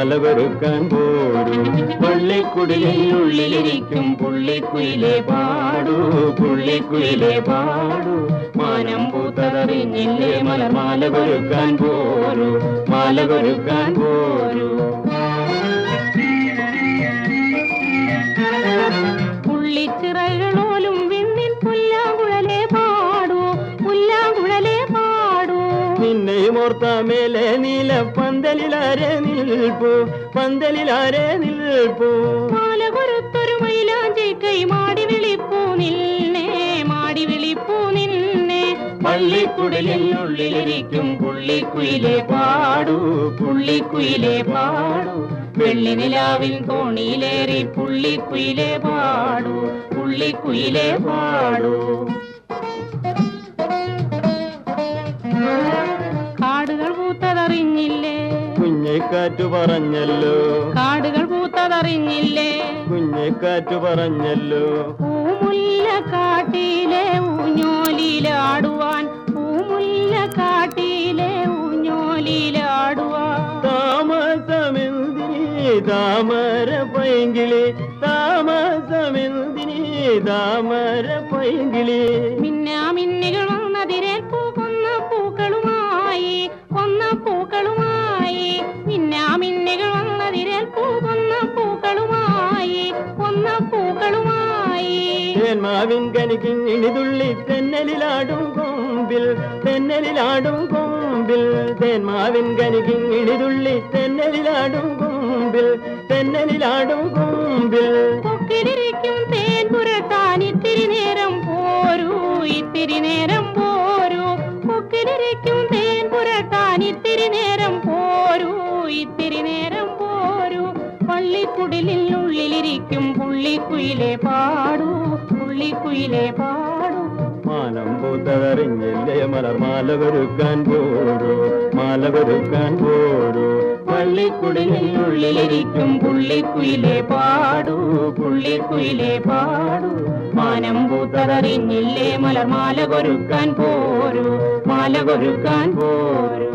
മാല പോരും പള്ളിക്കുടിലുള്ളിലിരിക്കും പുള്ളിക്കുയിലെ പാടൂ പുള്ളിക്കുയിലെ പാടൂ. മാനം പൂത്തതറിഞ്ഞില്ലേ മലമാല കൊരുക്കാൻ പോരൂ മാല കൊരുക്കാൻ പോരൂ. ഓർത്ത മേലെ നീല പന്തലിലാരെ നിൽപ്പു പന്തലിലാരെ നിൽപ്പു. പാല കൊരുത്തൊരു മൈലാഞ്ചി കൈ മാടി വിളിപ്പൂ നിന്നെ മാടി വിളിപ്പൂ നിന്നെ. പള്ളിക്കുടലിനുള്ളിലിരിക്കും പുള്ളിക്കുയിലെ പാടൂ പുള്ളിക്കുയിലെ പാടൂ. വെള്ളി നിലാവിൻ തോണിയിലേറി പുള്ളിക്കുയിലെ പാടൂ പുള്ളിക്കുയിലെ പാടൂ. കുഞ്ഞിക്കാറ്റു പറഞ്ഞല്ലോ. കാടുകൾ പൂത്തതറിഞ്ഞില്ലേ? കുഞ്ഞിക്കാറ്റു പറഞ്ഞല്ലോ. പൂമുല്ല കാട്ടിലെ ഊഞ്ഞോലിയിലാടുവാൻ പൂമുല്ല കാട്ടിലെ ഊഞ്ഞോലിയിലാടുവാൻ താമസമെന്തിനി താമര പൈങ്കിളി? താമസമെന്തിനി താമര പൈങ്കിളി? മിന്നാ മിന്നികൾ വന്നതിരേൽപ്പൂ തേന്മാവിൻ കനിക്കിങ്ങിണിതുള്ളി തെന്നലിലാടും കൊമ്പിൽ തെന്നലിലാടും കൊമ്പിൽ തേന്മാവിൻ കനിക്കിങ്ങിണിതുള്ളി തെന്നലിലാടും കൊമ്പിൽ തെന്നലിലാടും കൊമ്പിൽ കൊക്കിലിരിക്കും തേൻ പുരട്ടാൻ ഇത്തിരി നേരം പോരൂ ഇത്തിരി നേരം പോരൂ. കൊക്കിലിരിക്കും തേൻ പുരട്ടാൻ ഇത്തിരി നേരം പോരൂ ഇത്തിരി നേരം പോരൂ. പള്ളിക്കുടിലിൽ ഉള്ളിലിരിക്കും പുള്ളിക്കുയിലെ പാടൂ പുള്ളിക്കുയിലെ പാടൂ. മാനം പൂത്തതറിഞ്ഞില്ലേ മലർമാല കൊടുക്കാൻ പോരു മാല കൊടുക്കാൻ പോരു. പള്ളിക്കുടലിനുള്ളിലിരിക്കും പുള്ളിക്കുയിലെ പാടൂ പുള്ളിക്കുയിലെ പാടൂ. മാനം പൂത്തതറിഞ്ഞില്ലേ മലർമാല കൊരുക്കാൻ പോരൂ മാല കൊരുക്കാൻ പോരൂ.